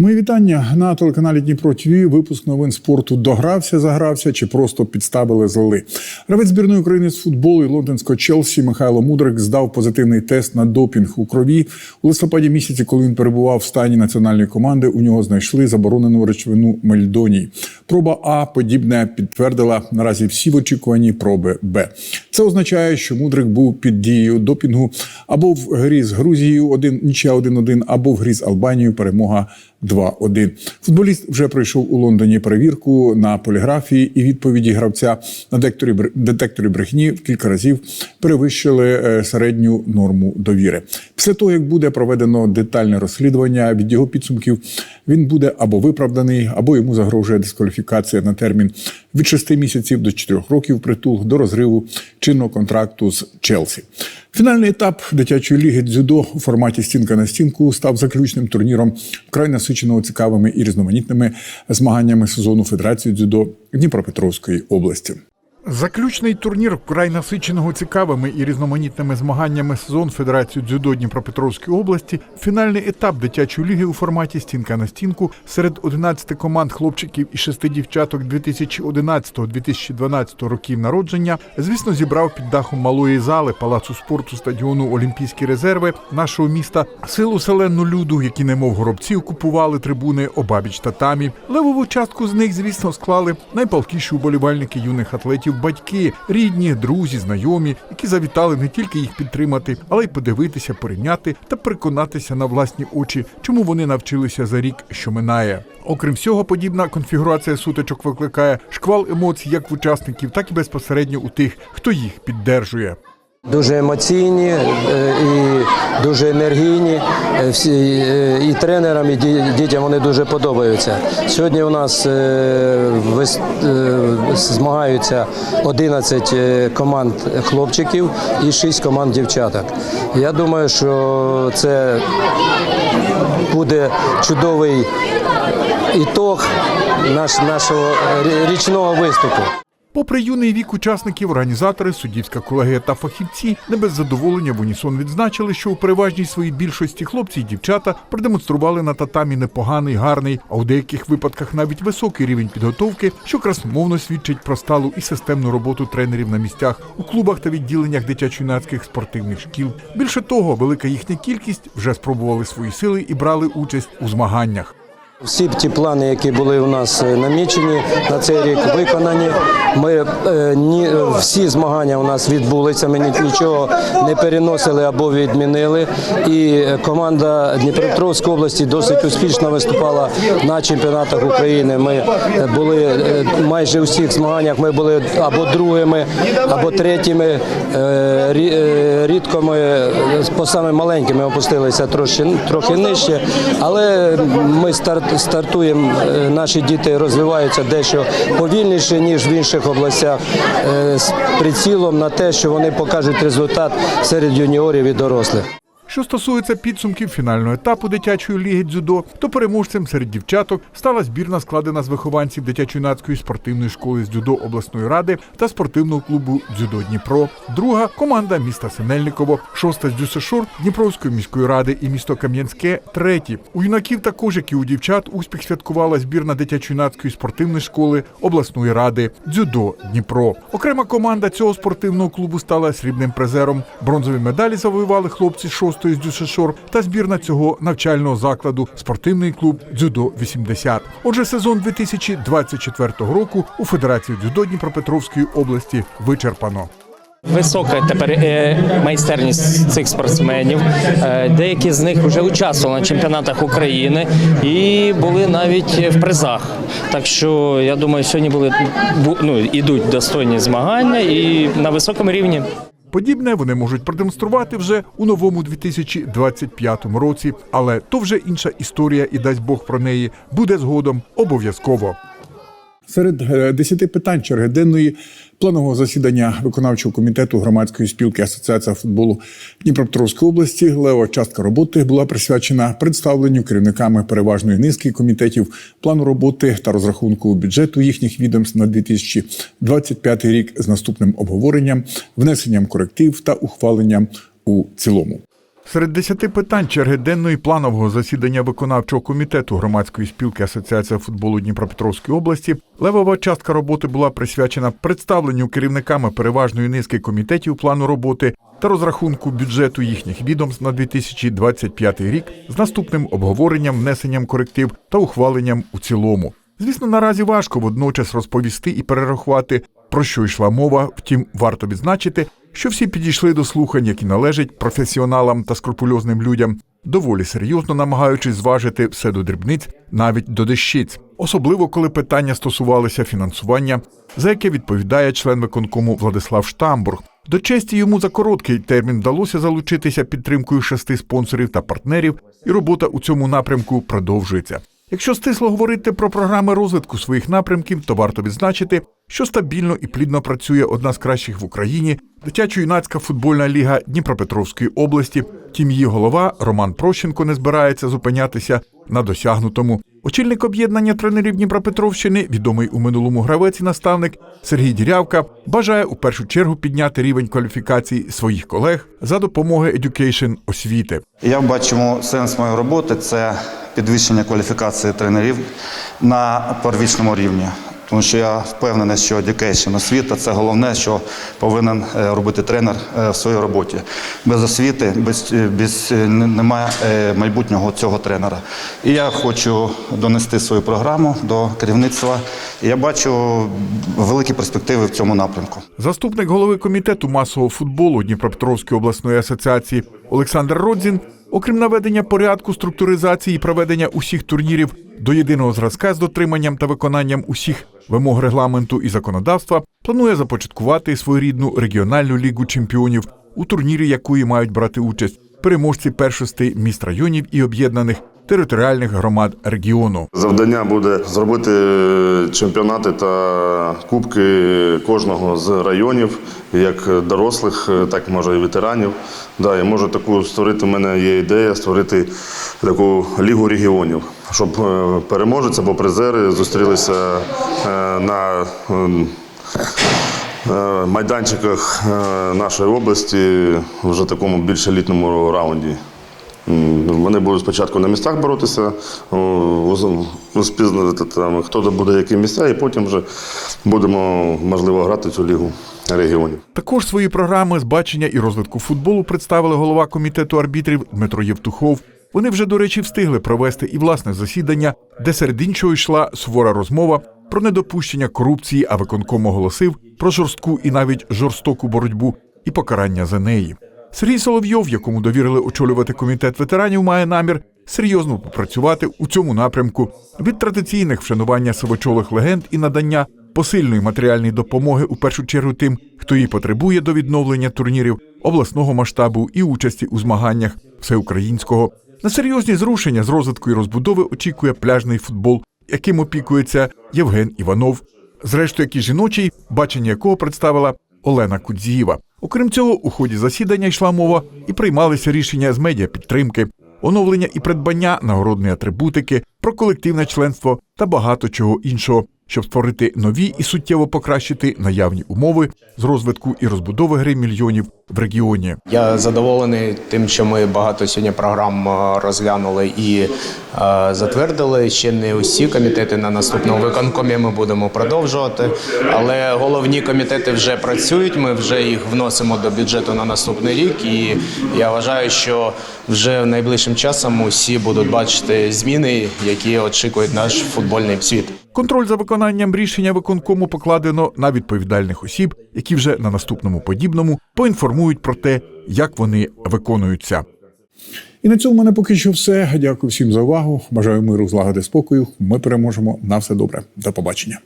Мої вітання на телеканалі Дніпро ТВ. Випуск новин спорту догрався, загрався чи просто підставили злили. Гравець збірної України з футболу і лондонського Челсі Михайло Мудрик здав позитивний тест на допінг у крові. У листопаді місяці, коли він перебував в стані національної команди, у нього знайшли заборонену речовину мельдоній. Проба А подібне підтвердила наразі всі в очікуванні проби Б. Це означає, що Мудрик був під дією допінгу або в грі з Грузією один нічия 1-1, або в грі з Албанією перемога 2-1. Футболіст вже пройшов у Лондоні перевірку на поліграфії і відповіді гравця на детекторі, детекторі брехні в кілька разів перевищили е, середню норму довіри. Після того, як буде проведено детальне розслідування від його підсумків, він буде або виправданий, або йому загрожує дискваліфікація на термін від 6 місяців до 4 років притул до розриву чинного контракту з Челсі. Фінальний етап дитячої ліги дзюдо у форматі стінка на стінку став заключним турніром вкрай насиченого цікавими і різноманітними змаганнями сезону Федерації дзюдо Дніпропетровської області. Заключний турнір вкрай насиченого цікавими і різноманітними змаганнями сезон Федерації дзюдо Дніпропетровської області. Фінальний етап дитячої ліги у форматі стінка на стінку серед 11 команд хлопчиків і 6 дівчаток 2011-2012 років народження. Звісно, зібрав під дахом малої зали палацу спорту стадіону Олімпійські резерви нашого міста силу селену люду, які немов горобці окупували трибуни обабіч татамі. Левову частку з них, звісно, склали найпалкіші уболівальники юних атлетів, батьки, рідні, друзі, знайомі, які завітали не тільки їх підтримати, але й подивитися, порівняти та переконатися на власні очі, чому вони навчилися за рік, що минає. Окрім всього, подібна конфігурація сутичок викликає шквал емоцій як в учасників, так і безпосередньо у тих, хто їх піддержує. Дуже емоційні е, і дуже енергійні. Е, Всі е, і тренерам, і дітям вони дуже подобаються. Сьогодні у нас змагаються 11 е, команд хлопчиків і 6 команд дівчаток. Я думаю, що це буде чудовий ітог нашого річного виступу. Попри юний вік учасників, організатори, суддівська колегія та фахівці не без задоволення в унісон відзначили, що у переважній своїй більшості хлопці і дівчата продемонстрували на татамі непоганий, гарний, а у деяких випадках навіть високий рівень підготовки, що красномовно свідчить про сталу і системну роботу тренерів на місцях у клубах та відділеннях дитячо-юнацьких спортивних шкіл. Більше того, велика їхня кількість вже спробували свої сили і брали участь у змаганнях. Всі ті плани, які були у нас е, намічені на цей рік, виконані. Ми е, ні, всі змагання у нас відбулися. Ми ні- нічого не переносили або відмінили. І е, команда Дніпропетровської області досить успішно виступала на чемпіонатах України. Ми е, були е, майже у всіх змаганнях. Ми були або другими, або третіми. Е, е, Рідко ми е, по самим маленьким опустилися трошки, трохи нижче, але ми старт, стартуємо. е, Наші діти розвиваються дещо повільніше ніж в інших областях, е, з прицілом на те, що вони покажуть результат серед юніорів і дорослих. Що стосується підсумків фінального етапу дитячої ліги дзюдо, то переможцем серед дівчаток стала збірна, складена з вихованців дитячо-юнацької спортивної школи з дзюдо обласної ради та спортивного клубу Дзюдо Дніпро. Друга команда міста Синельниково, шоста з Дюсешор Дніпровської міської ради і місто Кам'янське. Треті у юнаків також, як і у дівчат, успіх святкувала збірна дитячо-юнацької спортивної школи обласної ради Дзюдо Дніпро. Окрема команда цього спортивного клубу стала срібним призером. Бронзові медалі завоювали хлопці шостої з Дюшешор та збірна цього навчального закладу спортивний клуб Дзюдо 80. Отже, сезон 2024 року у Федерації дзюдо Дніпропетровської області вичерпано. Висока тепер е, майстерність цих спортсменів. Е, Деякі з них вже участвували на чемпіонатах України і були навіть в призах. Так що я думаю, сьогодні були ну, ідуть достойні змагання і на високому рівні. Подібне вони можуть продемонструвати вже у новому 2025 році, але то вже інша історія, і дасть Бог про неї буде згодом обов'язково. Серед е, десяти питань черги денної планового засідання виконавчого комітету громадської спілки Асоціація футболу Дніпропетровської області лева частка роботи була присвячена представленню керівниками переважної низки комітетів плану роботи та розрахунку бюджету їхніх відомств на 2025 рік з наступним обговоренням, внесенням коректив та ухваленням у цілому. Серед десяти питань черги денної планового засідання виконавчого комітету громадської спілки Асоціація футболу Дніпропетровської області левова частка роботи була присвячена представленню керівниками переважної низки комітетів плану роботи та розрахунку бюджету їхніх відомств на 2025 рік з наступним обговоренням, внесенням коректив та ухваленням у цілому. Звісно, наразі важко водночас розповісти і перерахувати, про що йшла мова. Втім, варто відзначити, що всі підійшли до слухань, які належать професіоналам та скрупульозним людям, доволі серйозно намагаючись зважити все до дрібниць, навіть до дещиць, особливо коли питання стосувалися фінансування, за яке відповідає член виконкому Владислав Штамбург. До честі йому за короткий термін вдалося залучитися підтримкою шести спонсорів та партнерів, і робота у цьому напрямку продовжується. Якщо стисло говорити про програми розвитку своїх напрямків, то варто відзначити, що стабільно і плідно працює одна з кращих в Україні дитячо-юнацька футбольна ліга Дніпропетровської області. Тім її голова Роман Прощенко не збирається зупинятися на досягнутому. Очільник об'єднання тренерів Дніпропетровщини, відомий у минулому гравець і наставник Сергій Дірявка, бажає у першу чергу підняти рівень кваліфікацій своїх колег за допомогою Education освіти. Я бачимо сенс моєї роботи це підвищення кваліфікації тренерів на первічному рівні. Тому що я впевнений, що education, освіта це головне, що повинен е, робити тренер е, в своїй роботі. Без освіти, без, е, без немає майбутнього цього тренера. І я хочу донести свою програму до керівництва. І я бачу великі перспективи в цьому напрямку. Заступник голови комітету масового футболу Дніпропетровської обласної асоціації Олександр Родзін, окрім наведення порядку, структуризації і проведення усіх турнірів до єдиного зразка з дотриманням та виконанням усіх вимог регламенту і законодавства, планує започаткувати своєрідну регіональну лігу чемпіонів, у турнірі якої мають брати участь переможці першостей міст районів і об'єднаних територіальних громад регіону. Завдання буде зробити чемпіонати та кубки кожного з районів, як дорослих, так може і ветеранів. Да, і може таку створити. У мене є ідея створити таку лігу регіонів, щоб е, переможець або призери зустрілися е, на е, майданчиках е, нашої області вже такому більш елітному раунді. Вони будуть спочатку на містах боротися, о, там, хто буде які місця, і потім вже будемо, можливо, грати цю лігу регіонів. Також свої програми з бачення і розвитку футболу представили голова комітету арбітрів Дмитро Євтухов. Вони вже, до речі, встигли провести і власне засідання, де серед іншого йшла сувора розмова про недопущення корупції, а виконком оголосив про жорстку і навіть жорстоку боротьбу і покарання за неї. Сергій Соловйов, якому довірили очолювати комітет ветеранів, має намір серйозно попрацювати у цьому напрямку від традиційних вшанування сивочолих легенд і надання посильної матеріальної допомоги у першу чергу тим, хто її потребує до відновлення турнірів обласного масштабу і участі у змаганнях всеукраїнського. На серйозні зрушення з розвитку і розбудови очікує пляжний футбол, яким опікується Євген Іванов, зрештою, як і жіночий, бачення якого представила Олена Кудзієва. Окрім цього, у ході засідання йшла мова і приймалися рішення з медіапідтримки, оновлення і придбання нагородної атрибутики, про колективне членство та багато чого іншого, щоб створити нові і суттєво покращити наявні умови з розвитку і розбудови гри мільйонів в регіоні. Я задоволений тим, що ми багато сьогодні програм е, розглянули і е, затвердили. Ще не усі комітети на наступному виконкомі ми будемо продовжувати. Але головні комітети вже працюють. Ми вже їх вносимо до бюджету на наступний рік. І я вважаю, що вже найближчим часом усі будуть бачити зміни, які очікують наш футбольний світ. Контроль за виконанням рішення виконкому покладено на відповідальних осіб, які вже на наступному подібному поінформують про те, як вони виконуються. І на цьому в мене поки що все. Дякую всім за увагу. Бажаю миру, злагоди, спокою. Ми переможемо. На все добре. До побачення.